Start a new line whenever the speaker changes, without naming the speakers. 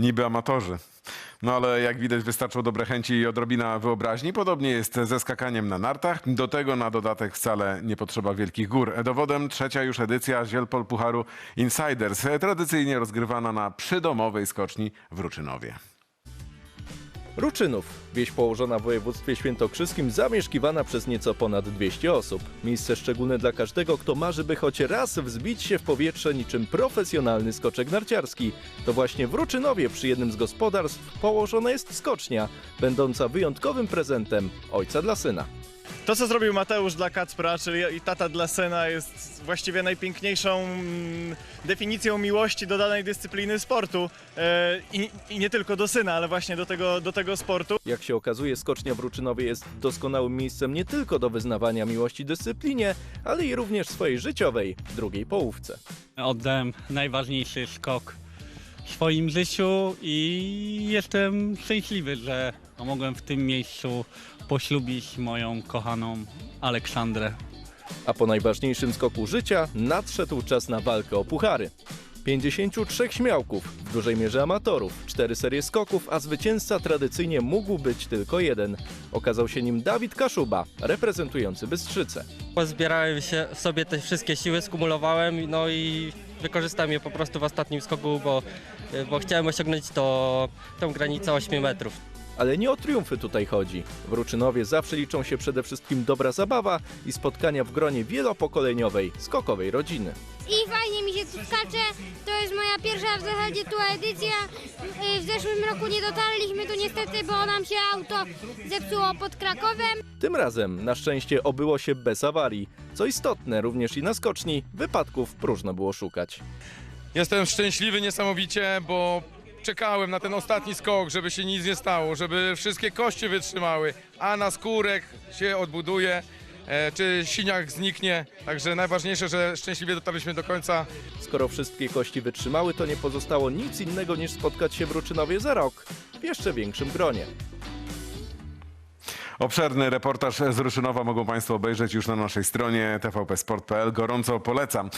niby amatorzy. No ale jak widać wystarczą dobre chęci i odrobina wyobraźni. Podobnie jest ze skakaniem na nartach. Do tego na dodatek wcale nie potrzeba wielkich gór. Dowodem trzecia już edycja Zielpol Pucharu Insiders, tradycyjnie rozgrywana na przydomowej skoczni w Ruczynowie.
Ruczynów, wieś położona w województwie świętokrzyskim, zamieszkiwana przez nieco ponad 200 osób. Miejsce szczególne dla każdego, kto marzy, by choć raz wzbić się w powietrze niczym profesjonalny skoczek narciarski. To właśnie w Ruczynowie przy jednym z gospodarstw położona jest skocznia, będąca wyjątkowym prezentem ojca dla syna.
To, co zrobił Mateusz dla Kacpra, czyli i tata dla syna, jest właściwie najpiękniejszą mm, definicją miłości do danej dyscypliny sportu. E, i, I nie tylko do syna, ale właśnie do tego, do tego sportu.
Jak się okazuje, skocznia w Ruczynowie jest doskonałym miejscem nie tylko do wyznawania miłości dyscyplinie, ale i również swojej życiowej drugiej połówce.
Oddałem najważniejszy skok w swoim życiu i jestem szczęśliwy, że mogłem w tym miejscu poślubić moją kochaną Aleksandrę.
A po najważniejszym skoku życia nadszedł czas na walkę o puchary. 53 śmiałków, w dużej mierze amatorów, 4 serie skoków, a zwycięzca tradycyjnie mógł być tylko jeden. Okazał się nim Dawid Kaszuba, reprezentujący Bystrzycę.
Pozbierałem się w sobie te wszystkie siły, skumulowałem, no i wykorzystałem je po prostu w ostatnim skoku, bo, bo chciałem osiągnąć to, tą granicę 8 metrów.
Ale nie o triumfy tutaj chodzi. W Ruczynowie zawsze liczą się przede wszystkim dobra zabawa i spotkania w gronie wielopokoleniowej, skokowej rodziny.
I fajnie mi się tu skacze. To jest moja pierwsza w zasadzie tu edycja. Y, W zeszłym roku nie dotarliśmy tu niestety, bo nam się auto zepsuło pod Krakowem.
Tym razem na szczęście obyło się bez awarii. Co istotne, również i na skoczni wypadków próżno było szukać.
Jestem szczęśliwy niesamowicie, bo czekałem na ten ostatni skok, żeby się nic nie stało, żeby wszystkie kości wytrzymały, a na skórek się odbuduje, e, czy siniak zniknie. Także najważniejsze, że szczęśliwie dotarliśmy do końca.
Skoro wszystkie kości wytrzymały, to nie pozostało nic innego niż spotkać się w Ruczynowie za rok w jeszcze większym gronie.
Obszerny reportaż z Ruszynowa mogą Państwo obejrzeć już na naszej stronie tvpsport.pl. Gorąco polecam.